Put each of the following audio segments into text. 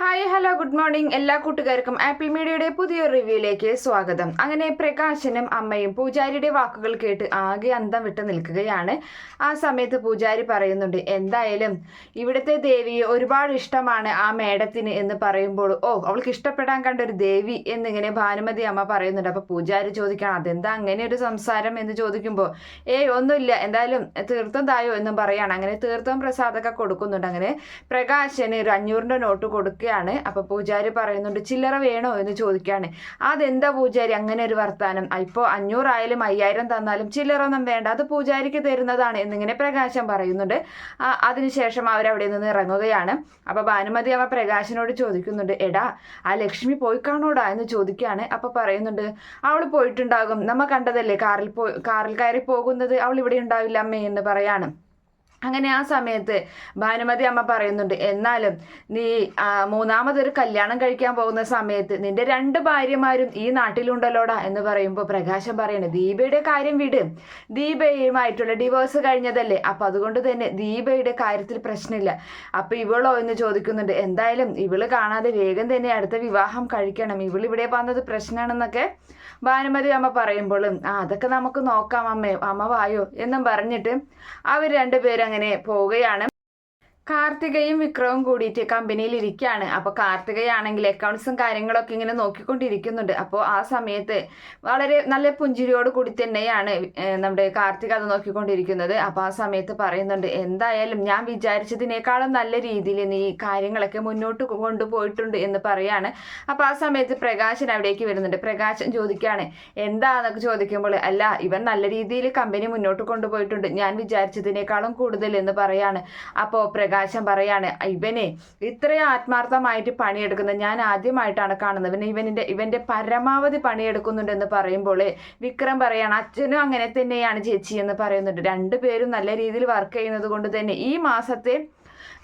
Hi hello good morning എല്ലാ കൂട്ടുകാർക്കും apple മീഡിയയുടെ പുതിയ റിവ്യൂയിലേക്ക് സ്വാഗതം. അങ്ങനെ പ്രകാശനും അമ്മയും പൂജാരിയുടെ വാക്കുകൾ കേട്ട് ആകെ അന്തം വിട്ട് നിൽക്കുകയാണ്. ആ സമയത്ത് പൂജാരി പറയുന്നുണ്ട് എന്തായാലും ഇവിടുത്തെ ദേവിയെ ഒരുപാട് ഇഷ്ടമാണ് ആ മേഡത്തിന് എന്ന് പറയുമ്പോൾ ഓ അവൾക്ക് ഇഷ്ടപ്പെടാൻ കണ്ട ഒരു ദേവി എന്നിങ്ങനെ ഭാനുമതി അമ്മ പറയുന്നുണ്ട്. അപ്പോൾ പൂജാരി ചോദിക്കണം അതെന്താ അങ്ങനെ ഒരു സംസാരം? എന്ന് ചോദിക്കുമ്പോൾ ഏയ് ഒന്നുമില്ല. എന്തായാലും തീർത്ഥം തായോ എന്നും പറയാണ്. അങ്ങനെ തീർത്ഥം പ്രസാദമൊക്കെ കൊടുക്കുന്നുണ്ട്. അങ്ങനെ പ്രകാശന് ഒരു അഞ്ഞൂറിന്റെ നോട്ട് കൊടുക്കുകയാണ് അപ്പൊ പൂജാരി പറയുന്നുണ്ട് ചില്ലറ വേണോ? എന്ന് ചോദിക്കുകയാണ്. അതെന്താ പൂജാരി? അങ്ങനെ ഒരു വർത്താനം. ഇപ്പോൾ അഞ്ഞൂറായാലും അയ്യായിരം തന്നാലും ചില്ലറ ഒന്നും വേണ്ട. അത് പൂജാരിക്ക് തരുന്നതാണ് എന്നിങ്ങനെ പ്രകാശം പറയുന്നുണ്ട്. അതിനുശേഷം അവരവിടെ നിന്ന് ഇറങ്ങുകയാണ്. അപ്പൊ ഭാനുമതി അവ പ്രകാശനോട് ചോദിക്കുന്നുണ്ട് എടാ ആ ലക്ഷ്മി പോയി കാണോടാ? എന്ന് ചോദിക്കുകയാണ്. അപ്പൊ പറയുന്നുണ്ട് അവൾ പോയിട്ടുണ്ടാകും. നമ്മ കണ്ടതല്ലേ കാറിൽ പോ കാറിൽ കയറി പോകുന്നത്? അവൾ ഇവിടെ ഉണ്ടാവില്ല അമ്മേ എന്ന് പറയാണ്. അങ്ങനെ ആ സമയത്ത് ഭാനുമതി അമ്മ പറയുന്നുണ്ട് എന്നാലും നീ മൂന്നാമതൊരു കല്യാണം കഴിക്കാൻ പോകുന്ന സമയത്ത് നിന്റെ രണ്ട് ഭാര്യമാരും ഈ നാട്ടിലുണ്ടല്ലോടാ? എന്ന് പറയുമ്പോൾ പ്രകാശം പറയണേ ദീപയുടെ കാര്യം വിട്. ദീപയുമായിട്ടുള്ള ഡിവോഴ്സ് കഴിഞ്ഞതല്ലേ. അപ്പം അതുകൊണ്ട് തന്നെ ദീപയുടെ കാര്യത്തിൽ പ്രശ്നമില്ല. അപ്പം ഇവളോ? എന്ന് ചോദിക്കുന്നുണ്ട് എന്തായാലും ഇവൾ കാണാതെ വേഗം തന്നെ അടുത്ത വിവാഹം കഴിക്കണം. ഇവളിവിടെ വന്നത് പ്രശ്നമാണെന്നൊക്കെ ഭാനുമതി അമ്മ പറയുമ്പോഴും ആ അതൊക്കെ നമുക്ക് നോക്കാം അമ്മേ. അമ്മ വായോ? എന്നും പറഞ്ഞിട്ട് അവർ രണ്ടുപേരും അങ്ങനെ പോവുകയാണ്. കാർത്തികയും വിക്രവും കൂടിയിട്ട് കമ്പനിയിൽ ഇരിക്കുകയാണ് അപ്പോൾ കാർത്തികയാണെങ്കിൽ അക്കൗണ്ട്സും കാര്യങ്ങളൊക്കെ ഇങ്ങനെ നോക്കിക്കൊണ്ടിരിക്കുന്നുണ്ട്. അപ്പോൾ ആ സമയത്ത് വളരെ നല്ല പുഞ്ചിരിയോട് കൂടി തന്നെയാണ് നമ്മുടെ കാർത്തിക അത് നോക്കിക്കൊണ്ടിരിക്കുന്നത്. അപ്പോൾ ആ സമയത്ത് പറയുന്നുണ്ട് എന്തായാലും ഞാൻ വിചാരിച്ചതിനേക്കാളും നല്ല രീതിയിൽ നീ കാര്യങ്ങളൊക്കെ മുന്നോട്ട് കൊണ്ടുപോയിട്ടുണ്ട് എന്ന് പറയാണ്. അപ്പോൾ ആ സമയത്ത് പ്രകാശൻ അവിടേക്ക് വരുന്നുണ്ട്. പ്രകാശൻ ചോദിക്കുകയാണ് എന്താന്നൊക്കെ ചോദിക്കുമ്പോൾ അല്ല ഇവൻ നല്ല രീതിയിൽ കമ്പനി മുന്നോട്ട് കൊണ്ടുപോയിട്ടുണ്ട്. ഞാൻ വിചാരിച്ചതിനേക്കാളും കൂടുതൽ എന്ന് പറയാണ്. അപ്പോൾ പ്രകാശം പറയാണ് ഇവനെ ഇത്രയും ആത്മാർത്ഥമായിട്ട് പണിയെടുക്കുന്നത് ഞാൻ ആദ്യമായിട്ടാണ് കാണുന്നത്. ഇവൻ ഇവനിന്റെ ഇവന്റെ പരമാവധി പണിയെടുക്കുന്നുണ്ടെന്ന് പറയുമ്പോൾ വിക്രം പറയാണ് അച്ഛനും അങ്ങനെ തന്നെയാണ് ചേച്ചി എന്ന് പറയുന്നുണ്ട്. രണ്ടുപേരും നല്ല രീതിയിൽ വർക്ക് ചെയ്യുന്നത് കൊണ്ട് തന്നെ ഈ മാസത്തെ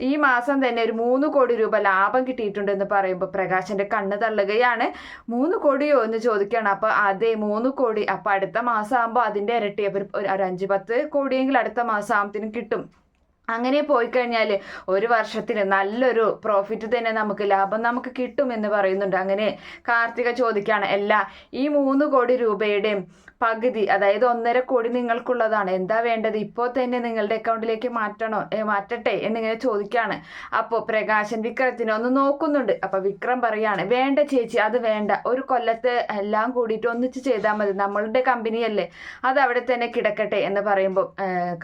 ഈ മാസം തന്നെ ഒരു മൂന്ന് കോടി രൂപ ലാഭം കിട്ടിയിട്ടുണ്ടെന്ന് പറയുമ്പോൾ പ്രകാശന്റെ കണ്ണ് തള്ളുകയാണ്. മൂന്ന് കോടിയോ? എന്ന് ചോദിക്കുകയാണ്. അപ്പോൾ അതെ മൂന്ന് കോടി. അപ്പോൾ അടുത്ത മാസം ആകുമ്പോൾ അതിന്റെ ഇരട്ടി. ഒരു- ഒരു അഞ്ച് പത്ത് കോടിയെങ്കിലും അടുത്ത മാസം ആകുമ്പോഴത്തേനും കിട്ടും. അങ്ങനെ പോയി കഴിഞ്ഞാൽ ഒരു വർഷത്തിന് നല്ലൊരു പ്രോഫിറ്റ് തന്നെ നമുക്ക് ലാഭം നമുക്ക് കിട്ടും എന്ന് പറയുന്നുണ്ട്. അങ്ങനെ കാർത്തിക ചോദിക്കുകയാണ് അല്ല ഈ മൂന്ന് കോടി രൂപയുടെയും പകുതി അതായത് ഒന്നര കോടി നിങ്ങൾക്കുള്ളതാണ്. എന്താ വേണ്ടത്? ഇപ്പോൾ തന്നെ നിങ്ങളുടെ അക്കൗണ്ടിലേക്ക് മാറ്റണോ? മാറ്റട്ടെ എന്നിങ്ങനെ ചോദിക്കുകയാണ് അപ്പോൾ പ്രകാശൻ വിക്രത്തിനെ ഒന്ന് നോക്കുന്നുണ്ട്. അപ്പോൾ വിക്രം പറയാണ് വേണ്ട ചേച്ചി അത് വേണ്ട. ഒരു കൊല്ലത്തെ എല്ലാം കൂടിയിട്ട് ഒന്നിച്ച് ചെയ്താൽ മതി. നമ്മളുടെ കമ്പനിയല്ലേ. അത് അവിടെ തന്നെ കിടക്കട്ടെ എന്ന് പറയുമ്പോൾ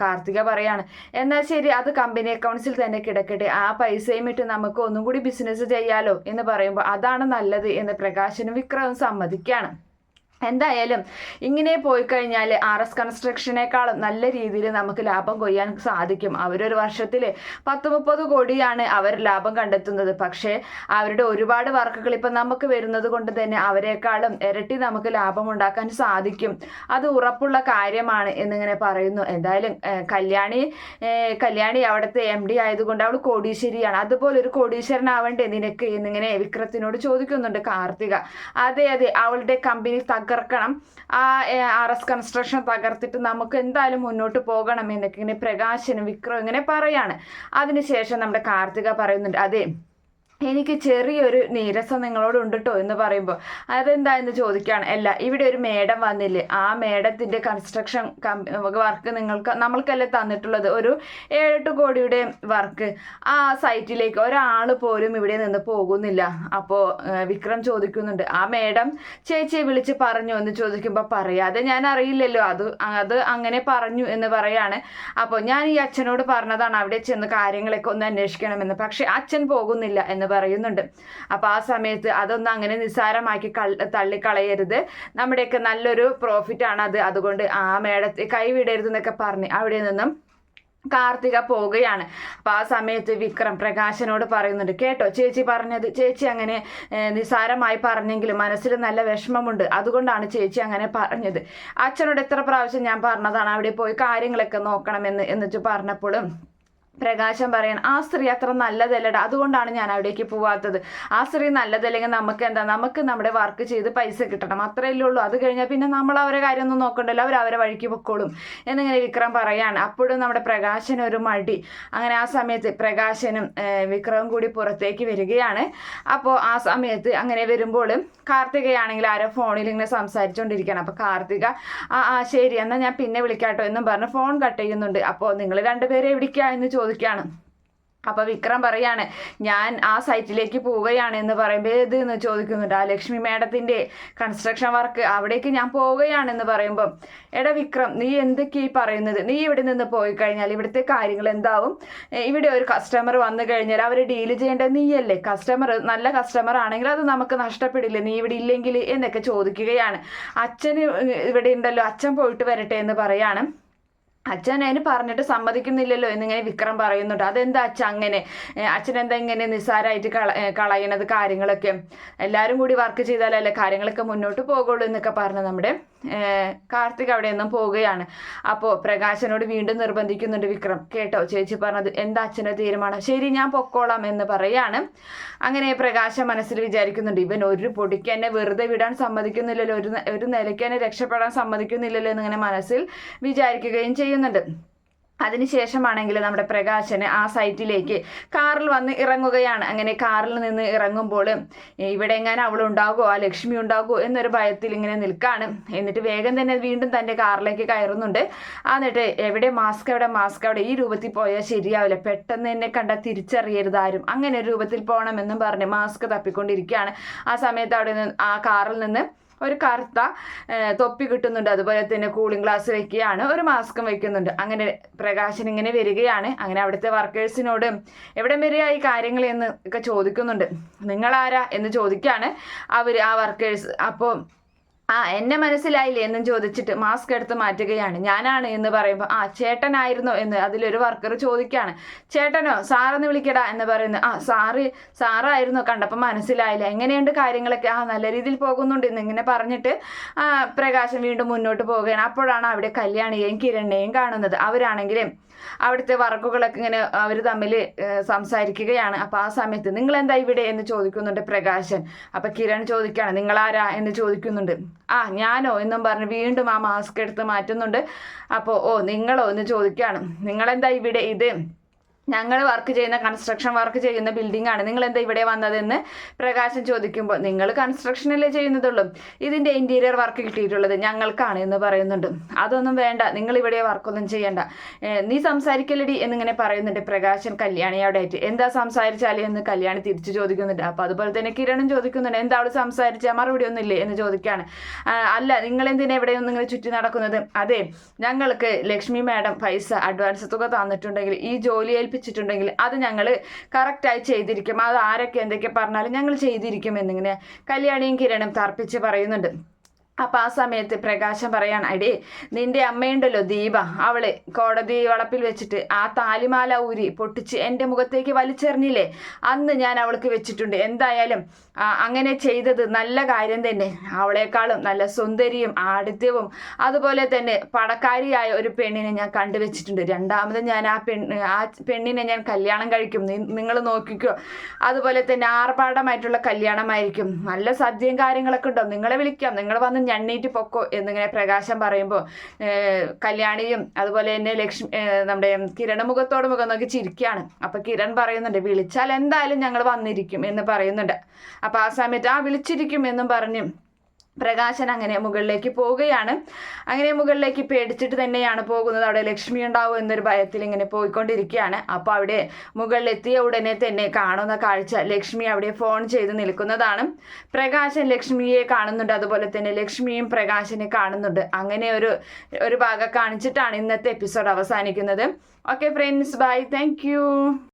കാർത്തിക പറയാണ്. എന്നാൽ ശരി അത് കമ്പനി അക്കൗണ്ട്സിൽ തന്നെ കിടക്കട്ടെ. ആ പൈസയും ഇട്ട് നമുക്ക് ഒന്നും കൂടി ബിസിനസ് ചെയ്യാലോ എന്ന് പറയുമ്പോൾ അതാണ് നല്ലത് എന്ന് പ്രകാശനും വിക്രവും സമ്മതിക്കുകയാണ് എന്തായാലും ഇങ്ങനെ പോയി കഴിഞ്ഞാൽ ആർ എസ് കൺസ്ട്രക്ഷനേക്കാളും നല്ല രീതിയിൽ നമുക്ക് ലാഭം കൊയ്യാൻ സാധിക്കും. അവരൊരു വർഷത്തിൽ പത്ത് മുപ്പത് കോടിയാണ് അവർ ലാഭം കണ്ടെത്തുന്നത്. പക്ഷേ അവരുടെ ഒരുപാട് വർക്കുകൾ ഇപ്പം നമുക്ക് വരുന്നത് കൊണ്ട് തന്നെ അവരെക്കാളും ഇരട്ടി നമുക്ക് ലാഭം ഉണ്ടാക്കാൻ സാധിക്കും. അത് ഉറപ്പുള്ള കാര്യമാണ് എന്നിങ്ങനെ പറയുന്നു. എന്തായാലും കല്യാണി കല്യാണി അവിടുത്തെ എം ഡി ആയതുകൊണ്ട് അവൾ കോടീശ്വരിയാണ്. അതുപോലെ ഒരു കോടീശ്വരനാവണ്ടേ നിനക്ക് എന്നിങ്ങനെ വിക്രത്തിനോട് ചോദിക്കുന്നുണ്ട് കാർത്തിക. അതെ അതെ അവളുടെ കമ്പനി തകർക്കണം. ആ ആർ എസ് കൺസ്ട്രക്ഷൻ തകർത്തിട്ട് നമുക്ക് എന്തായാലും മുന്നോട്ട് പോകണം എന്നൊക്കെ ഇങ്ങനെ പ്രകാശനും വിക്രം ഇങ്ങനെ പറയാണ്. അതിനുശേഷം നമ്മുടെ കാർത്തിക പറയുന്നുണ്ട് അതെ എനിക്ക് ചെറിയൊരു നീരസം നിങ്ങളോട് ഉണ്ട് കേട്ടോ എന്ന് പറയുമ്പോൾ അതെന്താ എന്ന് ചോദിക്കുകയാണ് അല്ല ഇവിടെ ഒരു മേഡം വന്നില്ലേ? ആ മേഡത്തിന്റെ കൺസ്ട്രക്ഷൻ വർക്ക് നിങ്ങൾക്ക് നമ്മൾക്കല്ലേ തന്നിട്ടുള്ളത്? ഒരു ഏഴെട്ട് കോടിയുടെ വർക്ക് ആ സൈറ്റിലേക്ക് ഒരാൾ പോലും ഇവിടെ നിന്ന് പോകുന്നില്ല. അപ്പോൾ വിക്രം ചോദിക്കുന്നുണ്ട്. ആ മേഡം ചേച്ചിയെ വിളിച്ച് പറഞ്ഞു എന്ന് ചോദിക്കുമ്പോൾ പറയാതെ ഞാൻ അറിയില്ലല്ലോ. അത് അത് അങ്ങനെ പറഞ്ഞു എന്ന് പറയാണ്. അപ്പോൾ ഞാൻ ഈ അച്ഛനോട് പറഞ്ഞതാണ് അവിടെ ചെന്ന് കാര്യങ്ങളൊക്കെ ഒന്ന് അന്വേഷിക്കണമെന്ന്. പക്ഷേ അച്ഛൻ പോകുന്നില്ല എന്ന് പറയുന്നുണ്ട്. അപ്പോൾ ആ സമയത്ത് അതൊന്നും അങ്ങനെ നിസ്സാരമാക്കി തള്ളിക്കളയരുത്. നമ്മുടെയൊക്കെ നല്ലൊരു പ്രോഫിറ്റ് ആണ് അത്. അതുകൊണ്ട് ആ മേടത്തെ കൈവിടരുത് എന്നൊക്കെ പറഞ്ഞ് അവിടെ നിന്നും കാർത്തിക പോവുകയാണ്. അപ്പോൾ ആ സമയത്ത് വിക്രം പ്രകാശനോട് പറയുന്നുണ്ട് കേട്ടോ ചേച്ചി പറഞ്ഞത് ചേച്ചി അങ്ങനെ നിസാരമായി പറഞ്ഞെങ്കിലും മനസ്സിൽ നല്ല വിഷമമുണ്ട്. അതുകൊണ്ടാണ് ചേച്ചി അങ്ങനെ പറഞ്ഞത്. അച്ഛനോട് എത്ര പ്രാവശ്യം ഞാൻ പറഞ്ഞതാണ് അവിടെ പോയി കാര്യങ്ങളൊക്കെ നോക്കണമെന്ന് എന്നിട്ട് പറഞ്ഞപ്പോഴും പ്രകാശം പറയാൻ ആ സ്ത്രീ അത്ര നല്ലതല്ലടാ. അതുകൊണ്ടാണ് ഞാൻ അവിടേക്ക് പോവാത്തത്. ആ സ്ത്രീ നല്ലതല്ലെങ്കിൽ നമുക്ക് എന്താ? നമുക്ക് നമ്മുടെ വർക്ക് ചെയ്ത് പൈസ കിട്ടണം. അത്രയല്ലേ ഉള്ളൂ. അത് കഴിഞ്ഞാൽ പിന്നെ നമ്മൾ അവരെ കാര്യമൊന്നും നോക്കണ്ടല്ലോ. അവർ അവരെ വഴിക്ക് പൊക്കോളും. എന്നിങ്ങനെ വിക്രം പറയാണ്. അപ്പോഴും നമ്മുടെ പ്രകാശന് ഒരു മടി. അങ്ങനെ ആ സമയത്ത് പ്രകാശനും വിക്രവും കൂടി പുറത്തേക്ക് വരികയാണ്. അപ്പോൾ ആ സമയത്ത് അങ്ങനെ വരുമ്പോൾ കാർത്തികയാണെങ്കിൽ ആരോ ഫോണിൽ ഇങ്ങനെ സംസാരിച്ചുകൊണ്ടിരിക്കുകയാണ് അപ്പോൾ കാർത്തിക ആ ആ ശരി. എന്നാൽ ഞാൻ പിന്നെ വിളിക്കാട്ടോ എന്നും പറഞ്ഞ് ഫോൺ കട്ട് ചെയ്യുന്നുണ്ട്. അപ്പോൾ നിങ്ങൾ രണ്ടുപേരെ എവിടേക്കാണ് എന്ന് ചോദിക്കുകയാണ്. അപ്പോൾ വിക്രം പറയാണ് ഞാൻ ആ സൈറ്റിലേക്ക് പോവുകയാണ് എന്ന് പറയുമ്പോൾ ഇത് എന്ന് ചോദിക്കുന്നുണ്ട്. ആ ലക്ഷ്മി മേഡത്തിന്റെ കൺസ്ട്രക്ഷൻ വർക്ക് അവിടേക്ക് ഞാൻ പോവുകയാണ് എന്ന് പറയുമ്പോൾ എടാ വിക്രം നീ എന്തൊക്കെയാ ഈ പറയുന്നത്? നീ ഇവിടെ നിന്ന് പോയി കഴിഞ്ഞാൽ ഇവിടുത്തെ കാര്യങ്ങൾ എന്താവും? ഇവിടെ ഒരു കസ്റ്റമർ വന്നു കഴിഞ്ഞാൽ അവർ ഡീൽ ചെയ്യേണ്ടത് നീയല്ലേ? കസ്റ്റമർ നല്ല കസ്റ്റമർ ആണെങ്കിൽ അത് നമുക്ക് നഷ്ടപ്പെടില്ല? നീ ഇവിടെ ഇല്ലെങ്കിൽ? എന്നൊക്കെ ചോദിക്കുകയാണ്. അച്ഛന് ഇവിടെ ഉണ്ടല്ലോ അച്ഛൻ പോയിട്ട് വരട്ടെ എന്ന് പറയാണ്. അച്ഛൻ അതിന് പറഞ്ഞിട്ട് സമ്മതിക്കുന്നില്ലല്ലോ എന്നിങ്ങനെ വിക്രം പറയുന്നുണ്ട്. അതെന്താ അച്ഛൻ അങ്ങനെ? അച്ഛൻ എന്താ ഇങ്ങനെ നിസ്സാരമായിട്ട് കള കളയണത് കാര്യങ്ങളൊക്കെ? എല്ലാവരും കൂടി വർക്ക് ചെയ്താലല്ലേ കാര്യങ്ങളൊക്കെ മുന്നോട്ട് പോകുള്ളൂ എന്നൊക്കെ പറഞ്ഞ് നമ്മുടെ കാർത്തിക് അവിടെ നിന്നും പോവുകയാണ്. അപ്പോൾ പ്രകാശനോട് വീണ്ടും നിർബന്ധിക്കുന്നുണ്ട് വിക്രം. കേട്ടോ ചേച്ചി പറഞ്ഞത് എന്താ അച്ഛന്റെ തീരുമാനം? ശരി ഞാൻ പൊക്കോളാം എന്ന് പറയാണ്. അങ്ങനെ പ്രകാശം മനസ്സിൽ വിചാരിക്കുന്നുണ്ട് ഇവൻ ഒരു പൊടിക്ക് എന്നെ വെറുതെ വിടാൻ സമ്മതിക്കുന്നില്ലല്ലോ. ഒരു ഒരു നിലയ്ക്ക് എന്നെ രക്ഷപ്പെടാൻ സമ്മതിക്കുന്നില്ലല്ലോ എന്നിങ്ങനെ മനസ്സിൽ വിചാരിക്കുകയും ചെയ്യുന്നുണ്ട്. അതിനുശേഷമാണെങ്കിൽ നമ്മുടെ പ്രകാശന് ആ സൈറ്റിലേക്ക് കാറിൽ വന്ന് ഇറങ്ങുകയാണ്. അങ്ങനെ കാറിൽ നിന്ന് ഇറങ്ങുമ്പോൾ ഇവിടെ എങ്ങാനും അവൾ ഉണ്ടാകുമോ ആ ലക്ഷ്മി ഉണ്ടാകുമോ എന്നൊരു ഭയത്തിൽ ഇങ്ങനെ നിൽക്കാണ്. എന്നിട്ട് വേഗം തന്നെ വീണ്ടും തന്റെ കാറിലേക്ക് കയറുന്നുണ്ട്. എന്നിട്ട് എവിടെ മാസ്ക് എവിടെ മാസ്ക്? അവിടെ ഈ രൂപത്തിൽ പോയാൽ ശരിയാവില്ല. പെട്ടെന്ന് എന്നെ കണ്ട തിരിച്ചറിയരുത് ആരും. അങ്ങനെ രൂപത്തിൽ പോകണമെന്നും പറഞ്ഞ് മാസ്ക് തപ്പിക്കൊണ്ടിരിക്കുകയാണ്. ആ സമയത്ത് അവിടെ നിന്ന് ആ കാറിൽ നിന്ന് ഒരു കറുത്ത തൊപ്പി കിട്ടുന്നുണ്ട്. അതുപോലെ തന്നെ കൂളിംഗ് ഗ്ലാസ് വെക്കുകയാണ്. ഒരു മാസ്കും വെക്കുന്നുണ്ട്. അങ്ങനെ പ്രകാശൻ ഇങ്ങനെ വരികയാണ്. അങ്ങനെ അവിടുത്തെ വർക്കേഴ്സിനോട് എവിടെ വരെയായി കാര്യങ്ങൾ എന്ന് ഒക്കെ ചോദിക്കുന്നുണ്ട്. നിങ്ങളാരാ എന്ന് ചോദിക്കുകയാണ് അവർ ആ വർക്കേഴ്സ് അപ്പോൾ ആ എന്നെ മനസ്സിലായില്ലേ എന്നും ചോദിച്ചിട്ട് മാസ്ക് എടുത്ത് മാറ്റുകയാണ്. ഞാനാണ് എന്ന് പറയുമ്പോൾ ആ ചേട്ടനായിരുന്നോ എന്ന് അതിലൊരു വർക്കർ ചോദിക്കുകയാണ് ചേട്ടനോ സാറെന്ന് വിളിക്കടാ എന്ന് പറയുന്നു. ആ സാറ് സാറായിരുന്നോ കണ്ടപ്പോൾ മനസ്സിലായില്ല. എങ്ങനെയുണ്ട് കാര്യങ്ങളൊക്കെ? ആ നല്ല രീതിയിൽ പോകുന്നുണ്ട് എന്ന് ഇങ്ങനെ പറഞ്ഞിട്ട് പ്രകാശം വീണ്ടും മുന്നോട്ട് പോവുകയാണ്. അപ്പോഴാണ് അവിടെ കല്യാണിയെയും കിരണിനെയും കാണുന്നത്. അവരാണെങ്കിലും അവിടുത്തെ വർക്കുകളൊക്കെ ഇങ്ങനെ അവർ തമ്മിൽ സംസാരിക്കുകയാണ്. അപ്പം ആ സമയത്ത് നിങ്ങൾ എന്താ ഇവിടെ എന്ന് ചോദിക്കുന്നുണ്ട് പ്രകാശൻ. അപ്പോൾ കിരൺ ചോദിക്കുകയാണ് നിങ്ങളാരാ? എന്ന് ചോദിക്കുന്നുണ്ട്. ആ ഞാനോ? എന്നും പറഞ്ഞ് വീണ്ടും ആ മാസ്ക് എടുത്ത് മാറ്റുന്നുണ്ട്. അപ്പോൾ ഓ നിങ്ങളോ? എന്ന് ചോദിക്കുകയാണ്. നിങ്ങളെന്താ ഇവിടെ ഇത്? ഞങ്ങൾ വർക്ക് ചെയ്യുന്ന കൺസ്ട്രക്ഷൻ വർക്ക് ചെയ്യുന്ന ബിൽഡിംഗ് ആണ്. നിങ്ങൾ എന്താ ഇവിടെ വന്നതെന്ന് പ്രകാശം ചോദിക്കുമ്പോൾ നിങ്ങൾ കൺസ്ട്രക്ഷനല്ലേ ചെയ്യുന്നതുള്ളൂ? ഇതിന്റെ ഇന്റീരിയർ വർക്ക് കിട്ടിയിട്ടുള്ളത് ഞങ്ങൾക്കാണ് എന്ന് പറയുന്നുണ്ട്. അതൊന്നും വേണ്ട നിങ്ങൾ ഇവിടെ വർക്കൊന്നും ചെയ്യണ്ട. നീ സംസാരിക്കലടി എന്നിങ്ങനെ പറയുന്നുണ്ട് പ്രകാശൻ കല്യാണി അവിടെ ആയിട്ട്. എന്താ സംസാരിച്ചാലേ? എന്ന് കല്യാണി തിരിച്ചു ചോദിക്കുന്നുണ്ട്. അപ്പോൾ അതുപോലെ തന്നെ കിരണും ചോദിക്കുന്നുണ്ട് എന്താ അവൾ സംസാരിച്ച? മറുപടി ഒന്നുമില്ലേ? എന്ന് ചോദിക്കുകയാണ് അല്ല നിങ്ങൾ എന്തിനാ ഇവിടെ ഒന്നും ഇങ്ങനെ ചുറ്റി നടക്കുന്നത്? അതെ ഞങ്ങൾക്ക് ലക്ഷ്മി മാഡം പൈസ അഡ്വാൻസ് തുക തന്നിട്ടുണ്ടെങ്കിൽ ഈ ജോലി ഏൽപ്പിച്ചിട്ടുണ്ടെങ്കിൽ അത് ഞങ്ങൾ കറക്റ്റായി ചെയ്തിരിക്കും. അത് ആരൊക്കെ എന്തൊക്കെ പറഞ്ഞാലും ഞങ്ങൾ ചെയ്തിരിക്കും എന്നിങ്ങനെ കല്യാണിയും കിരണും തർപ്പിച്ച് പറയുന്നുണ്ട്. അപ്പം ആ സമയത്ത് പ്രകാശം പറയാണ് അടേ നിന്റെ അമ്മയുണ്ടല്ലോ ദീപ. അവൾ കോടതി വളപ്പിൽ വെച്ചിട്ട് ആ താലിമാല ഊരി പൊട്ടിച്ച് എന്റെ മുഖത്തേക്ക് വലിച്ചെറിഞ്ഞില്ലേ? അന്ന് ഞാൻ അവൾക്ക് വെച്ചിട്ടുണ്ട്. എന്തായാലും അങ്ങനെ ചെയ്തത് നല്ല കാര്യം തന്നെ. അവളെക്കാളും നല്ല സുന്ദരിയും ആടിത്യവും. അതുപോലെ തന്നെ പടക്കാരിയായ ഒരു പെണ്ണിനെ ഞാൻ കണ്ടുവച്ചിട്ടുണ്ട് രണ്ടാമത് ഞാൻ ആ പെൺ ആ പെണ്ണിനെ ഞാൻ കല്യാണം കഴിക്കും. നിങ്ങൾ നോക്കിക്കോ. അതുപോലെ തന്നെ ആർഭാടമായിട്ടുള്ള കല്യാണമായിരിക്കും. നല്ല സദ്യയും കാര്യങ്ങളൊക്കെ ഉണ്ടാവും നിങ്ങളെ വിളിക്കാം. നിങ്ങൾ വന്ന് ഞണ്ണീറ്റ് പൊക്കോ എന്നിങ്ങനെ പ്രകാശം പറയുമ്പോൾ കല്യാണിയും അതുപോലെ തന്നെ ലക്ഷ്മി നമ്മുടെ കിരണ മുഖത്തോട് മുഖം നോക്കി ചിരിക്കുകയാണ് അപ്പൊ കിരൺ പറയുന്നുണ്ട് വിളിച്ചാൽ എന്തായാലും ഞങ്ങൾ വന്നിരിക്കും എന്ന് പറയുന്നുണ്ട്. അപ്പൊ ആ സമയത്ത് ആ വിളിച്ചിരിക്കും എന്നും പറഞ്ഞു പ്രകാശൻ അങ്ങനെ മുകളിലേക്ക് പോവുകയാണ്. അങ്ങനെ മുകളിലേക്ക് പേടിച്ചിട്ട് തന്നെയാണ് പോകുന്നത്. അവിടെ ലക്ഷ്മി ഉണ്ടാവും എന്നൊരു ഭയത്തിൽ ഇങ്ങനെ പോയിക്കൊണ്ടിരിക്കുകയാണ്. അപ്പോൾ അവിടെ മുകളിലെത്തിയ ഉടനെ തന്നെ കാണുന്ന കാഴ്ച ലക്ഷ്മി അവിടെ ഫോൺ ചെയ്ത് നിൽക്കുന്നതാണ്. പ്രകാശൻ ലക്ഷ്മിയെ കാണുന്നുണ്ട്. അതുപോലെ തന്നെ ലക്ഷ്മിയും പ്രകാശനെ കാണുന്നുണ്ട്. അങ്ങനെ ഒരു ഒരു ഭാഗം കാണിച്ചിട്ടാണ് ഇന്നത്തെ എപ്പിസോഡ് അവസാനിക്കുന്നത്. Okay friends bye. താങ്ക്